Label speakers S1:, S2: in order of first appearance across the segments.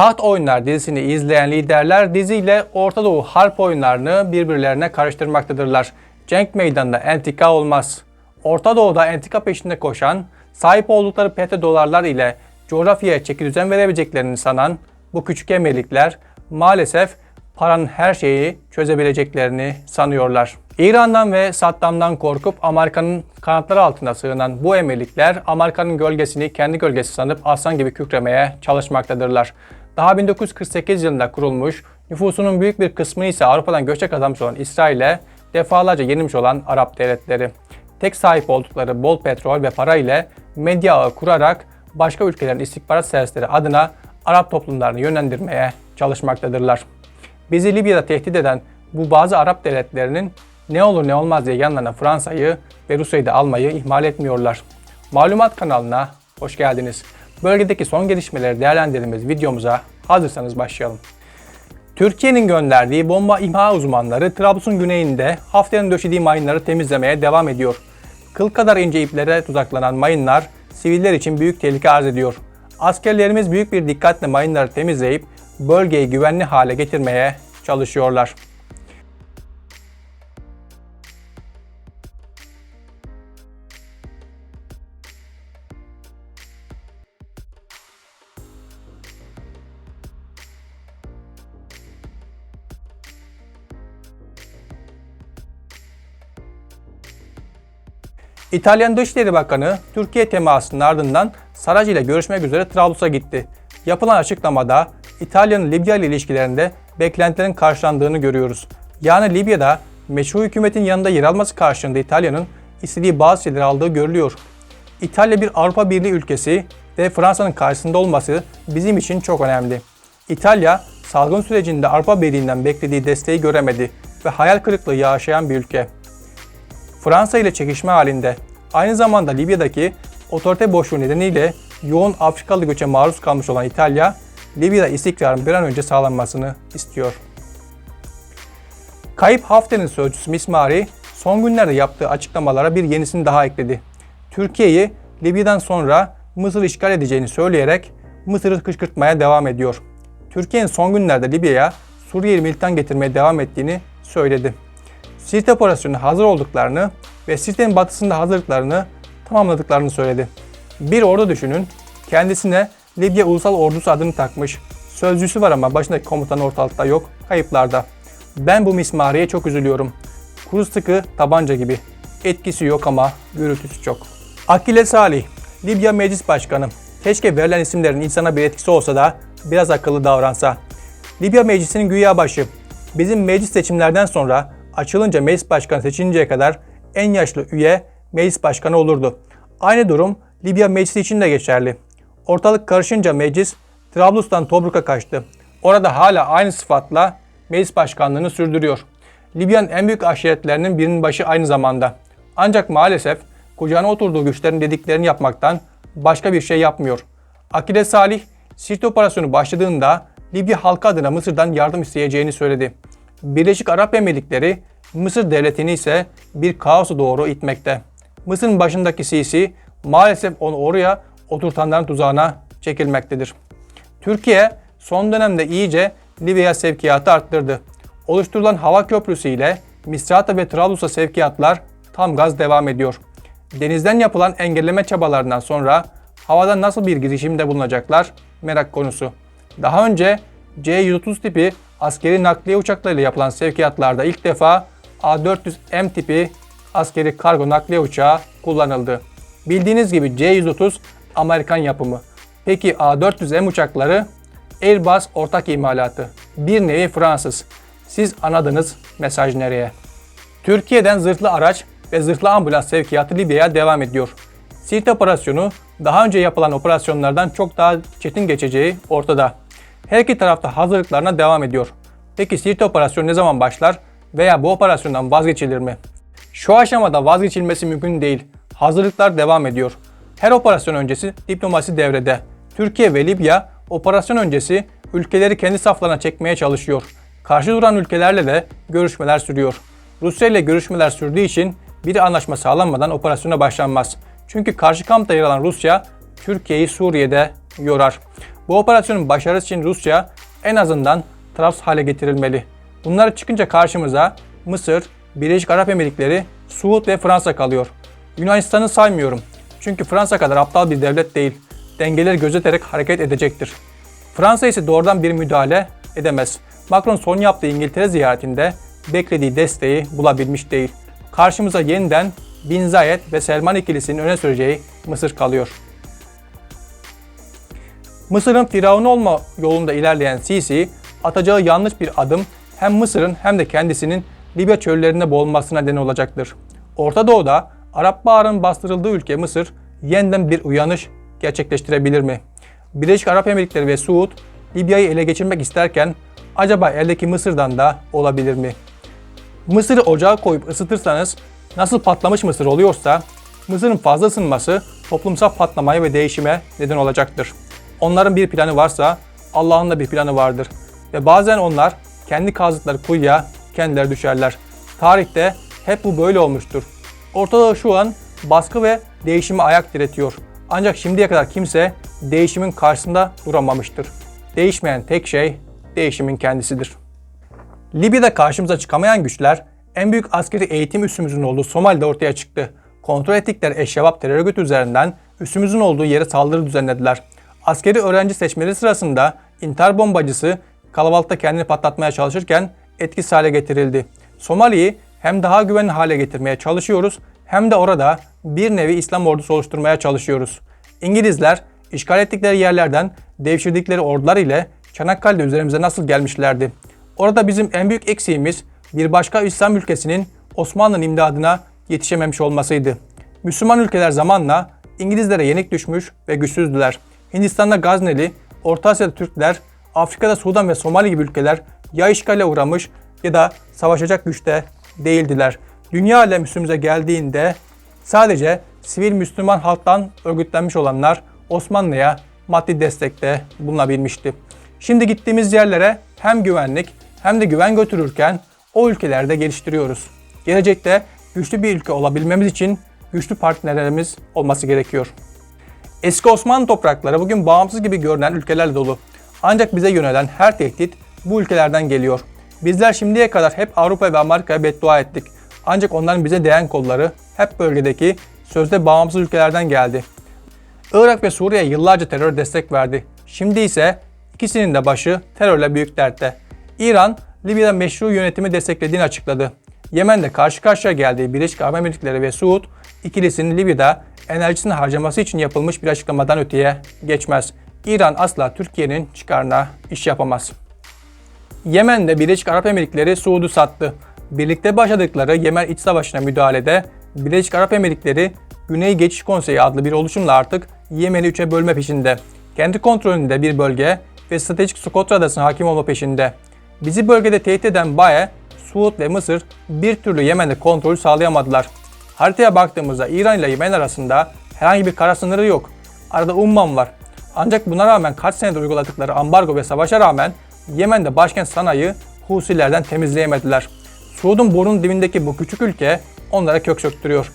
S1: Taht Oyunlar dizisini izleyen liderler diziyle Orta Doğu harp oyunlarını birbirlerine karıştırmaktadırlar. Cenk meydanında entika olmaz. Orta Doğu'da entika peşinde koşan, sahip oldukları petrodolarlar ile coğrafyaya çeki düzen verebileceklerini sanan bu küçük emirlikler maalesef paranın her şeyi çözebileceklerini sanıyorlar. İran'dan ve Saddam'dan korkup Amerika'nın kanatları altında sığınan bu emirlikler Amerika'nın gölgesini kendi gölgesi sanıp aslan gibi kükremeye çalışmaktadırlar. Daha 1948 yılında kurulmuş, nüfusunun büyük bir kısmını ise Avrupa'dan göçe kazanmış olan İsrail'e defalarca yenilmiş olan Arap devletleri. Tek sahip oldukları bol petrol ve para ile medya ağı kurarak başka ülkelerin istihbarat servisleri adına Arap toplumlarını yönlendirmeye çalışmaktadırlar. Bizi Libya'da tehdit eden bu bazı Arap devletlerinin ne olur ne olmaz diye yanlarına Fransa'yı ve Rusya'yı da almayı ihmal etmiyorlar. Malumat kanalına hoş geldiniz. Bölgedeki son gelişmeleri değerlendirdiğimiz videomuza hazırsanız başlayalım. Türkiye'nin gönderdiği bomba imha uzmanları Trablus'un güneyinde haftanın döşediği mayınları temizlemeye devam ediyor. Kıl kadar ince iplere tuzaklanan mayınlar siviller için büyük tehlike arz ediyor. Askerlerimiz büyük bir dikkatle mayınları temizleyip bölgeyi güvenli hale getirmeye çalışıyorlar. İtalyan Dışişleri Bakanı Türkiye temasının ardından Saracı ile görüşmek üzere Trablus'a gitti. Yapılan açıklamada İtalya'nın Libya ile ilişkilerinde beklentilerin karşılandığını görüyoruz. Yani Libya'da meşru hükümetin yanında yer alması karşılığında İtalya'nın istediği bazı şeyleri aldığı görülüyor. İtalya bir Avrupa Birliği ülkesi ve Fransa'nın karşısında olması bizim için çok önemli. İtalya salgın sürecinde Avrupa Birliği'nden beklediği desteği göremedi ve hayal kırıklığı yaşayan bir ülke. Fransa ile çekişme halinde. Aynı zamanda Libya'daki otorite boşluğu nedeniyle yoğun Afrikalı göçe maruz kalmış olan İtalya, Libya'da istikrarın bir an önce sağlanmasını istiyor. Kayıp Hafter'in sözcüsü Mismari, son günlerde yaptığı açıklamalara bir yenisini daha ekledi. Türkiye'yi Libya'dan sonra Mısır işgal edeceğini söyleyerek Mısır'ı kışkırtmaya devam ediyor. Türkiye'nin son günlerde Libya'ya Suriyeli militan getirmeye devam ettiğini söyledi. Sirte operasyonuna hazır olduklarını ve Sirte'nin batısında hazırlıklarını tamamladıklarını söyledi. Bir ordu düşünün, kendisine Libya Ulusal Ordusu adını takmış. Sözcüsü var ama başındaki komutan ortalıkta yok, kayıplarda. Ben bu mismariye çok üzülüyorum. Kuru sıkı tabanca gibi. Etkisi yok ama gürültüsü çok. Akile Salih, Libya Meclis Başkanı. Keşke verilen isimlerin insana bir etkisi olsa da biraz akıllı davransa. Libya Meclisi'nin güya başı. Bizim meclis seçimlerden sonra açılınca meclis başkanı seçilinceye kadar en yaşlı üye meclis başkanı olurdu. Aynı durum Libya meclisi için de geçerli. Ortalık karışınca meclis Trablus'tan Tobruk'a kaçtı. Orada hala aynı sıfatla meclis başkanlığını sürdürüyor. Libya'nın en büyük aşiretlerinin birinin başı aynı zamanda. Ancak maalesef kucağına oturduğu güçlerin dediklerini yapmaktan başka bir şey yapmıyor. Akile Salih, Sirte operasyonu başladığında Libya halkı adına Mısır'dan yardım isteyeceğini söyledi. Birleşik Arap Emirlikleri Mısır devletini ise bir kaosa doğru itmekte. Mısır'ın başındaki Sisi maalesef onu oraya oturtanların tuzağına çekilmektedir. Türkiye son dönemde iyice Libya sevkiyatı arttırdı. Oluşturulan hava köprüsü ile Misrata ve Trablus'a sevkiyatlar tam gaz devam ediyor. Denizden yapılan engelleme çabalarından sonra havada nasıl bir girişimde bulunacaklar merak konusu. Daha önce C-130 tipi askeri nakliye uçaklarıyla yapılan sevkiyatlarda ilk defa A400M tipi askeri kargo nakliye uçağı kullanıldı. Bildiğiniz gibi C-130 Amerikan yapımı. Peki A400M uçakları Airbus ortak imalatı. Bir nevi Fransız. Siz anladınız mesaj nereye? Türkiye'den zırhlı araç ve zırhlı ambulans sevkiyatı Libya'ya devam ediyor. Sirte operasyonu daha önce yapılan operasyonlardan çok daha çetin geçeceği ortada. Her iki tarafta hazırlıklarına devam ediyor. Peki Sirte operasyonu ne zaman başlar veya bu operasyondan vazgeçilir mi? Şu aşamada vazgeçilmesi mümkün değil. Hazırlıklar devam ediyor. Her operasyon öncesi diplomasi devrede. Türkiye ve Libya operasyon öncesi ülkeleri kendi saflarına çekmeye çalışıyor. Karşı duran ülkelerle de görüşmeler sürüyor. Rusya ile görüşmeler sürdüğü için bir anlaşma sağlanmadan operasyona başlanmaz. Çünkü karşı kampta yer alan Rusya Türkiye'yi Suriye'de yorar. Bu operasyonun başarısı için Rusya en azından tarafsız hale getirilmeli. Bunlar çıkınca karşımıza Mısır, Birleşik Arap Emirlikleri, Suud ve Fransa kalıyor. Yunanistan'ı saymıyorum. Çünkü Fransa kadar aptal bir devlet değil. Dengeleri gözeterek hareket edecektir. Fransa ise doğrudan bir müdahale edemez. Macron son yaptığı İngiltere ziyaretinde beklediği desteği bulabilmiş değil. Karşımıza yeniden Bin Zayed ve Selman ikilisinin öne süreceği Mısır kalıyor. Mısır'ın firavunu olma yolunda ilerleyen Sisi, atacağı yanlış bir adım hem Mısır'ın hem de kendisinin Libya çöllerinde boğulmasına neden olacaktır. Orta Doğu'da Arap Baharı'nın bastırıldığı ülke Mısır yeniden bir uyanış gerçekleştirebilir mi? Birleşik Arap Emirlikleri ve Suud Libya'yı ele geçirmek isterken acaba eldeki Mısır'dan da olabilir mi? Mısır'ı ocağa koyup ısıtırsanız nasıl patlamış mısır oluyorsa Mısır'ın fazla ısınması toplumsal patlamaya ve değişime neden olacaktır. Onların bir planı varsa Allah'ın da bir planı vardır. Ve bazen onlar kendi kazdıkları kuyuya kendileri düşerler. Tarihte hep bu böyle olmuştur. Ortada şu an baskı ve değişime ayak diretiyor. Ancak şimdiye kadar kimse değişimin karşısında duramamıştır. Değişmeyen tek şey değişimin kendisidir. Libya'da karşımıza çıkamayan güçler en büyük askeri eğitim üssümüzün olduğu Somali'de ortaya çıktı. Kontrol ettikleri Eşşebap terör örgütü üzerinden üssümüzün olduğu yere saldırı düzenlediler. Askeri öğrenci seçmeleri sırasında intihar bombacısı kalabalıkta kendini patlatmaya çalışırken etkisiz hale getirildi. Somali'yi hem daha güvenli hale getirmeye çalışıyoruz hem de orada bir nevi İslam ordusu oluşturmaya çalışıyoruz. İngilizler işgal ettikleri yerlerden devşirdikleri ordular ile Çanakkale'de üzerimize nasıl gelmişlerdi? Orada bizim en büyük eksiğimiz bir başka İslam ülkesinin Osmanlı'nın imdadına yetişememiş olmasıydı. Müslüman ülkeler zamanla İngilizlere yenik düşmüş ve güçsüzdüler. Hindistan'da Gazneli, Orta Asya'da Türkler, Afrika'da Sudan ve Somali gibi ülkeler ya işgale uğramış ya da savaşacak güçte değildiler. Dünya ile üstümüze geldiğinde sadece sivil Müslüman halktan örgütlenmiş olanlar Osmanlı'ya maddi destekte bulunabilmişti. Şimdi gittiğimiz yerlere hem güvenlik hem de güven götürürken o ülkelerde geliştiriyoruz. Gelecekte güçlü bir ülke olabilmemiz için güçlü partnerlerimiz olması gerekiyor. Eski Osmanlı toprakları bugün bağımsız gibi görünen ülkelerle dolu. Ancak bize yönelen her tehdit bu ülkelerden geliyor. Bizler şimdiye kadar hep Avrupa ve Amerika'ya beddua ettik. Ancak onların bize değen kolları hep bölgedeki sözde bağımsız ülkelerden geldi. Irak ve Suriye yıllarca terör destek verdi. Şimdi ise ikisinin de başı terörle büyük dertte. İran, Libya'da meşru yönetimi desteklediğini açıkladı. Yemen'de karşı karşıya geldiği Birleşik Arap Emirlikleri ve Suud, ikilisinin Libya'da enerjisini harcaması için yapılmış bir açıklamadan öteye geçmez. İran asla Türkiye'nin çıkarına iş yapamaz. Yemen'de Birleşik Arap Emirlikleri Suud'u sattı. Birlikte başladıkları Yemen iç savaşına müdahalede Birleşik Arap Emirlikleri Güney Geçiş Konseyi adlı bir oluşumla artık Yemen'i üçe bölme peşinde. Kendi kontrolünde bir bölge ve stratejik Sokotra adasına hakim olma peşinde. Bizi bölgede tehdit eden Bae, Suud ve Mısır bir türlü Yemen'de kontrolü sağlayamadılar. Haritaya baktığımızda İran ile Yemen arasında herhangi bir kara sınırı yok. Arada Umman var. Ancak buna rağmen kaç senedir uyguladıkları ambargo ve savaşa rağmen Yemen'de başkent Sana'yı Husilerden temizleyemediler. Suud'un burnunun dibindeki bu küçük ülke onlara kök söktürüyor.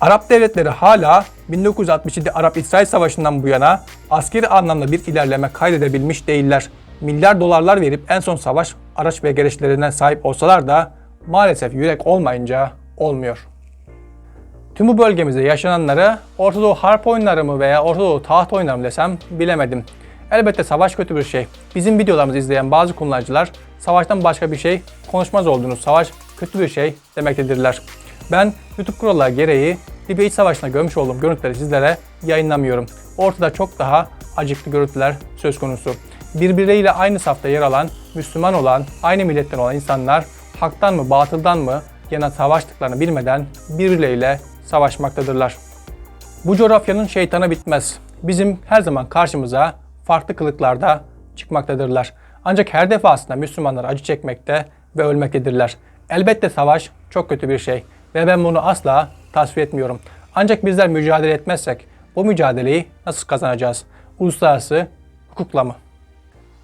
S1: Arap devletleri hala 1967 Arap-İsrail Savaşı'ndan bu yana askeri anlamda bir ilerleme kaydedebilmiş değiller. Milyar dolarlar verip en son savaş araç ve gereçlerine sahip olsalar da maalesef yürek olmayınca olmuyor. Tüm bu bölgemizde yaşananları Orta Doğu harp oyunları mı veya Orta Doğu taht oyunları mı desem bilemedim. Elbette savaş kötü bir şey. Bizim videolarımızı izleyen bazı kullanıcılar savaştan başka bir şey konuşmaz olduğunuz savaş kötü bir şey demektedirler. Ben YouTube kuralları gereği Libya İç Savaşı'na görmüş olduğum görüntüleri sizlere yayınlamıyorum. Ortada çok daha acıklı görüntüler söz konusu. Birbirleriyle aynı safta yer alan, Müslüman olan, aynı milletten olan insanlar haktan mı batıldan mı yana savaştıklarını bilmeden birbirleriyle savaşmaktadırlar. Bu coğrafyanın şeytanı bitmez. Bizim her zaman karşımıza farklı kılıklarda çıkmaktadırlar. Ancak her defasında Müslümanlar acı çekmekte ve ölmektedirler. Elbette savaş çok kötü bir şey ve ben bunu asla tasvip etmiyorum. Ancak bizler mücadele etmezsek bu mücadeleyi nasıl kazanacağız? Uluslararası hukukla mı?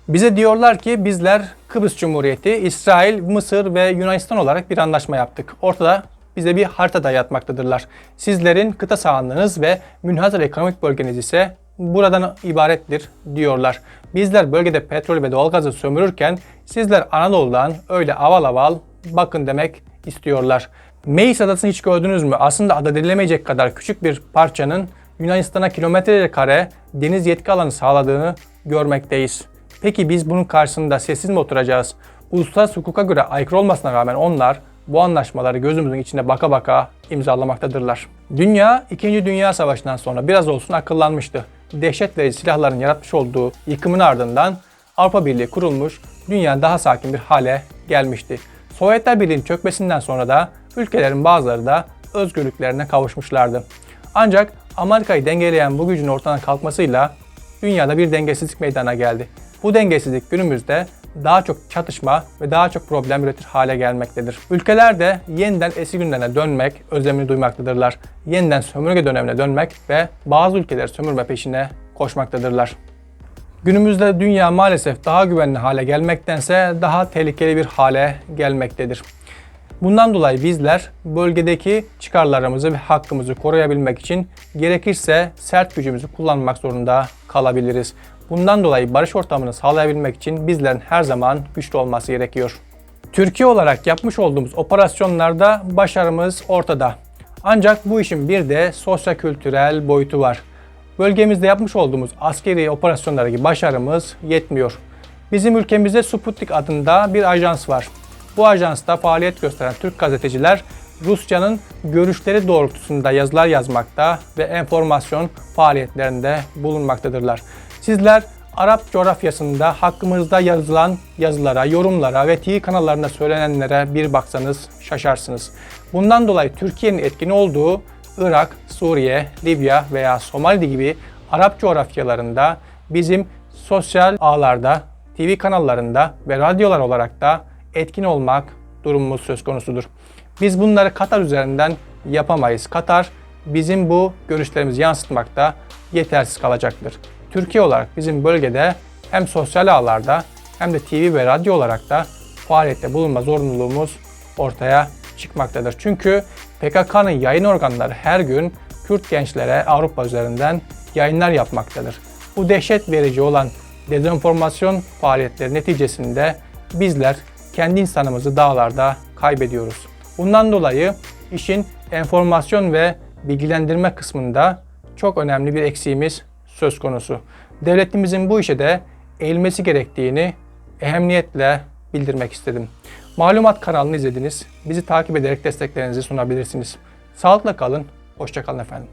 S1: Bize diyorlar ki bizler Kıbrıs Cumhuriyeti, İsrail, Mısır ve Yunanistan olarak bir anlaşma yaptık. Ortada bize bir harita dayatmaktadırlar. Sizlerin kıta sahanlığınız ve münhasır ekonomik bölgeniz ise buradan ibarettir diyorlar. Bizler bölgede petrol ve doğalgazı sömürürken sizler Anadolu'dan öyle aval aval bakın demek istiyorlar. Meis adasını hiç gördünüz mü? Aslında ada denilemeyecek kadar küçük bir parçanın Yunanistan'a kilometreleri kare deniz yetki alanı sağladığını görmekteyiz. Peki biz bunun karşısında sessiz mi oturacağız? Uluslararası hukuka göre aykırı olmasına rağmen onlar bu anlaşmaları gözümüzün içine baka baka imzalamaktadırlar. Dünya 2. Dünya Savaşı'ndan sonra biraz olsun akıllanmıştı. Dehşet verici silahların yaratmış olduğu yıkımın ardından Avrupa Birliği kurulmuş, dünya daha sakin bir hale gelmişti. Sovyetler Birliği'nin çökmesinden sonra da ülkelerin bazıları da özgürlüklerine kavuşmuşlardı. Ancak Amerika'yı dengeleyen bu gücün ortadan kalkmasıyla dünyada bir dengesizlik meydana geldi. Bu dengesizlik günümüzde daha çok çatışma ve daha çok problem üretir hale gelmektedir. Ülkeler de yeniden eski günlerine dönmek özlemini duymaktadırlar. Yeniden sömürge dönemine dönmek ve bazı ülkeleri sömürme peşine koşmaktadırlar. Günümüzde dünya maalesef daha güvenli hale gelmektense daha tehlikeli bir hale gelmektedir. Bundan dolayı bizler bölgedeki çıkarlarımızı ve hakkımızı koruyabilmek için gerekirse sert gücümüzü kullanmak zorunda kalabiliriz. Bundan dolayı barış ortamını sağlayabilmek için bizlerin her zaman güçlü olması gerekiyor. Türkiye olarak yapmış olduğumuz operasyonlarda başarımız ortada. Ancak bu işin bir de sosyo-kültürel boyutu var. Bölgemizde yapmış olduğumuz askeri operasyonlardaki başarımız yetmiyor. Bizim ülkemizde Sputnik adında bir ajans var. Bu ajansta faaliyet gösteren Türk gazeteciler Rusya'nın görüşleri doğrultusunda yazılar yazmakta ve enformasyon faaliyetlerinde bulunmaktadırlar. Sizler Arap coğrafyasında hakkımızda yazılan yazılara, yorumlara ve TV kanallarında söylenenlere bir baksanız şaşarsınız. Bundan dolayı Türkiye'nin etkin olduğu Irak, Suriye, Libya veya Somali gibi Arap coğrafyalarında bizim sosyal ağlarda, TV kanallarında ve radyolar olarak da etkin olmak durumumuz söz konusudur. Biz bunları Katar üzerinden yapamayız. Katar bizim bu görüşlerimizi yansıtmakta yetersiz kalacaktır. Türkiye olarak bizim bölgede hem sosyal ağlarda hem de TV ve radyo olarak da faaliyette bulunma zorunluluğumuz ortaya çıkmaktadır. Çünkü PKK'nın yayın organları her gün Kürt gençlere Avrupa üzerinden yayınlar yapmaktadır. Bu dehşet verici olan dezenformasyon faaliyetleri neticesinde bizler kendi insanımızı dağlarda kaybediyoruz. Bundan dolayı işin enformasyon ve bilgilendirme kısmında çok önemli bir eksiğimiz söz konusu. Devletimizin bu işe de eğilmesi gerektiğini ehemmiyetle bildirmek istedim. Malumat kanalını izlediniz. Bizi takip ederek desteklerinizi sunabilirsiniz. Sağlıkla kalın, hoşçakalın efendim.